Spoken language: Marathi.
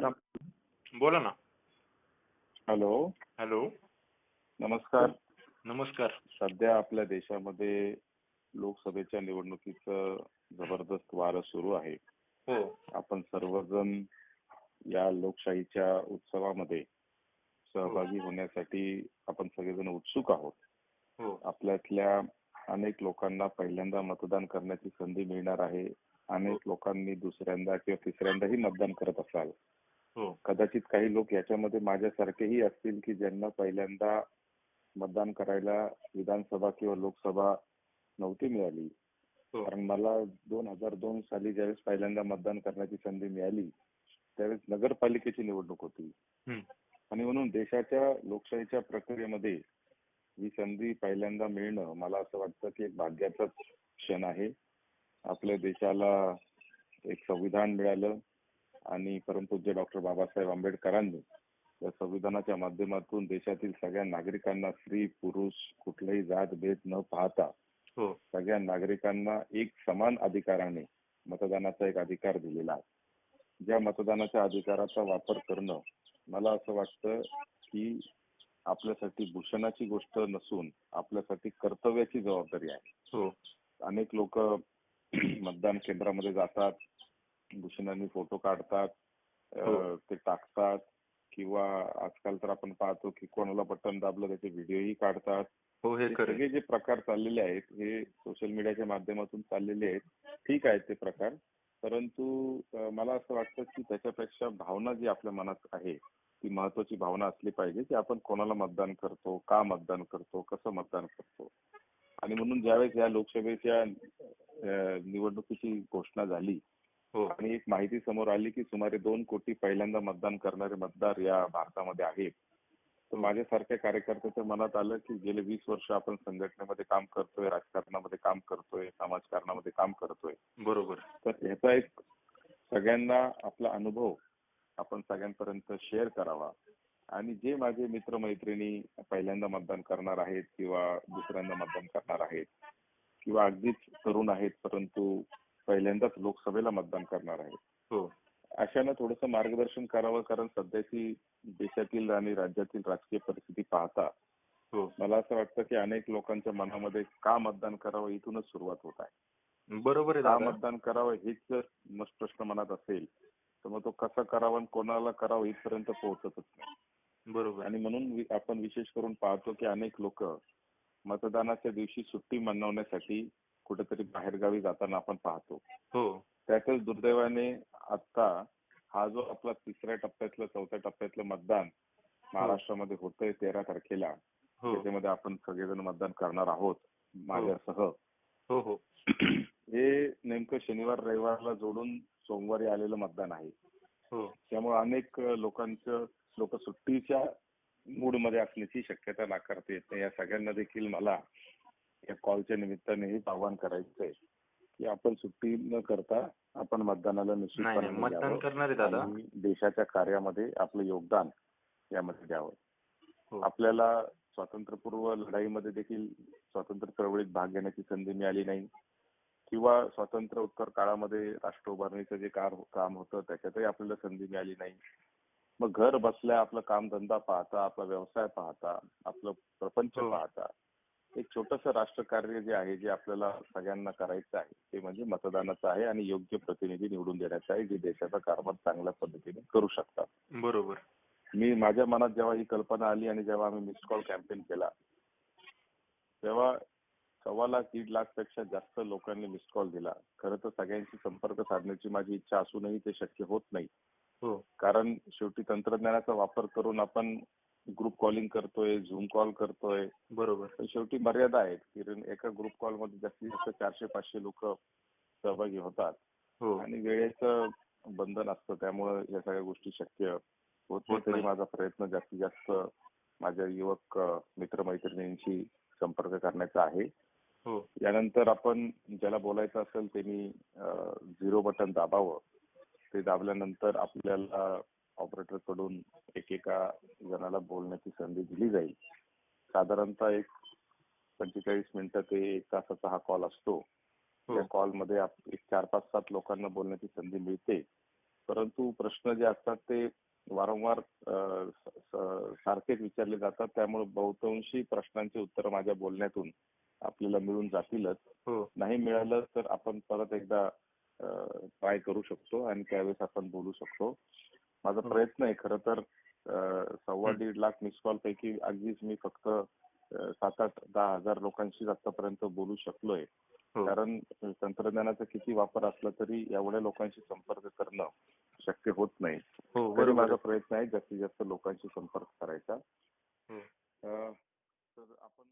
सर बोला ना. हॅलो. हॅलो. नमस्कार. नमस्कार. सध्या आपल्या देशामध्ये लोकसभेच्या निवडणुकीचं जबरदस्त वारं सुरू आहे. हो. आपण सर्वजण या लोकशाहीच्या उत्सवामध्ये सहभागी होण्यासाठी आपण सगळेजण उत्सुक आहोत. हो. आपल्यातल्या अनेक लोकांना पहिल्यांदा मतदान करण्याची संधी मिळणार आहे. अनेक लोकांनी दुसऱ्यांदा किंवा तिसऱ्यांदाही मतदान करत असाल. हो कदाचित काही लोक याच्यामध्ये माझ्यासारखेही असतील की ज्यांना पहिल्यांदा मतदान करायला विधानसभा किंवा लोकसभा नव्हती मिळाली. हो. कारण मला दोन हजार दोन साली ज्यावेळेस पहिल्यांदा मतदान करण्याची संधी मिळाली त्यावेळेस नगरपालिकेची निवडणूक होती. आणि म्हणून देशाच्या लोकशाहीच्या प्रक्रियेमध्ये ही संधी पहिल्यांदा मिळणं मला असं वाटतं की एक भाग्याचाच क्षण आहे. आपल्या देशाला एक संविधान मिळालं. आणि परमपूज्य डॉक्टर बाबासाहेब आंबेडकरांनी या संविधानाच्या माध्यमातून देशातील सगळ्या नागरिकांना स्त्री पुरुष कुठलाही जात भेद न पाहता हो. सगळ्या नागरिकांना एक समान अधिकाराने मतदानाचा एक अधिकार दिलेला आहे. ज्या मतदानाच्या अधिकाराचा वापर करणं मला असं वाटतं की आपल्यासाठी भूषणाची गोष्ट नसून आपल्यासाठी कर्तव्याची जबाबदारी आहे. हो. अनेक लोक मतदान केंद्रामध्ये जातात भूषणांनी फोटो काढतात हो. ते टाकतात किंवा आजकाल तर आपण पाहतो की कोणाला बटन दाबलं त्याचे व्हिडिओही काढतात. हो हे हे खरे सगळे जे प्रकार चाललेले आहेत हे सोशल मीडियाच्या माध्यमातून चाललेले आहेत ठीक आहेत ते प्रकार. परंतु अ, मला असं वाटतं की त्याच्यापेक्षा भावना जी आपल्या मनात आहे ती महत्वाची भावना असली पाहिजे की आपण कोणाला मतदान करतो का मतदान करतो कसं मतदान करतो. आणि म्हणून ज्यावेळेस या लोकसभेच्या अ, निवडणुकीची घोषणा झाली आणि एक माहिती समोर आली की सुमारे दोन कोटी पहिल्यांदा मतदान करणारे मतदार या भारतामध्ये आहेत. तर माझ्यासारख्या कार्यकर्त्याच्या मनात आलं की गेले वीस वर्ष आपण संघटनेमध्ये काम करतोय राजकारणामध्ये काम करतोय समाजकारणामध्ये काम करतोय. बरोबर. तर ह्याचा एक सगळ्यांना आपला अनुभव आपण सगळ्यांपर्यंत शेअर करावा. आणि जे माझे मित्रमैत्रिणी पहिल्यांदा मतदान करणार आहेत किंवा दुसऱ्यांदा मतदान करणार आहेत किंवा अगदीच तरुण आहेत परंतु पहिल्यांदाच लोकसभेला मतदान करणार आहेत. हो. अशानं थोडंसं मार्गदर्शन करावं कारण सध्याची देशातील आणि राज्यातील राजकीय परिस्थिती पाहता हो. मला असं वाटतं की अनेक लोकांच्या मनामध्ये का मतदान करावं इथूनच सुरुवात होत आहे. बरोबर आहे का दादा मतदान करावं हेच जर मस्त प्रश्न मनात असेल तर मग तो कसा करावा आणि कोणाला करावं इथपर्यंत पोहोचतच नाही. बरोबर. आणि म्हणून वि- आपण विशेष करून पाहतो की अनेक लोक मतदानाच्या दिवशी सुट्टी मनवण्यासाठी कुठेतरी बाहेरगावी जाताना आपण पाहतो. हो. त्यातच दुर्दैवाने आता हा जो आपला तिसऱ्या टप्प्यातलं चौथ्या टप्प्यातलं मतदान महाराष्ट्रामध्ये होतंय तेरा तारखेला. हो. त्याच्यामध्ये आपण सगळेजण मतदान करणार आहोत माझ्यासह. हो. हो हे. नेमकं शनिवार रविवारला जोडून सोमवारी आलेलं मतदान आहे. हो. त्यामुळे अनेक लोकांचं लोक सुट्टीच्या मूडमध्ये असण्याची शक्यता नाकारता येत नाही. या सगळ्यांना देखील मला या कॉलच्या निमित्ताने हे आवाहन करायचं आहे की आपण सुट्टी न करता आपण मतदानाला नाही निश्चितपणे मतदान द्यावं करणार आहे दादा आणि देशाच्या कार्यामध्ये आपलं योगदान यामध्ये द्यावं. हो. आपल्याला स्वातंत्र्यपूर्व लढाईमध्ये देखील स्वातंत्र्य चळवळीत भाग घेण्याची संधी मिळाली नाही किंवा स्वातंत्र्य उत्तर काळामध्ये राष्ट्र उभारणीचं जे कार- काम होतं त्याच्यातही आपल्याला संधी मिळाली नाही. मग घर बसल्या आपलं कामधंदा पाहता आपला व्यवसाय पाहता आपलं प्रपंच हो. पाहता एक छोटस राष्ट्रकार्य जे आहे जे आपल्याला सगळ्यांना करायचं आहे ते म्हणजे मतदानाचं आहे आणि योग्य प्रतिनिधी निवडून देण्याचं आहे जे देशाचा कारभार चांगल्या पद्धतीने करू शकतात. बरोबर. मी माझ्या मनात जेव्हा ही कल्पना आली आणि जेव्हा आम्ही मिस कॉल कॅम्पेन केला तेव्हा सव्वा लाख दीड लाखपेक्षा जास्त लोकांनी मिस कॉल दिला. खरं तर सगळ्यांशी संपर्क साधण्याची माझी इच्छा असूनही ते शक्य होत नाही. कारण शेवटी तंत्रज्ञानाचा वापर करून आपण ग्रुप कॉलिंग करतोय झूम कॉल करतोय. बरोबर. शेवटी मर्यादा आहेत कारण एका ग्रुप कॉलमध्ये जास्तीत जास्त चारशे पाचशे लोक सहभागी होतात. हो. आणि वेळेचं बंधन असतं त्यामुळे या सगळ्या गोष्टी शक्य होत तरी. माझा प्रयत्न जास्तीत जास्त माझ्या युवक मित्रमैत्रिणींशी संपर्क करण्याचा आहे. हो. यानंतर आपण ज्याला बोलायचं असेल त्यांनी झिरो बटन दाबावं. ते दाबल्यानंतर आपल्याला ऑपरेटरकडून एकेका जणाला बोलण्याची संधी दिली जाईल. साधारणतः एक पंचेचाळीस मिनिटं ते एक तासाचा हा कॉल असतो. हो. त्या कॉलमध्ये आप- एक चार पाच सात लोकांना बोलण्याची संधी मिळते. परंतु प्रश्न जे असतात ते वारंवार अ, स- स- सारखेच विचारले जातात. त्यामुळे बहुतांशी प्रश्नांची उत्तरं माझ्या बोलण्यातून आपल्याला मिळून जातीलच. हो. नाही मिळालं तर आपण परत एकदा ट्राय करू शकतो आणि त्यावेळेस आपण बोलू शकतो माझा हो. प्रयत्न आहे खरं तर सव्वा. दीड लाख मिस कॉल पैकी अगदीच मी फक्त सात आठ दहा हजार लोकांशी आतापर्यंत बोलू शकलोय हो कारण तंत्रज्ञानाचा किती वापर असला तरी एवढ्या लोकांशी संपर्क करणं शक्य होत नाही हो तरी माझा. प्रयत्न आहे जास्तीत जास्त लोकांशी संपर्क करायचा आपण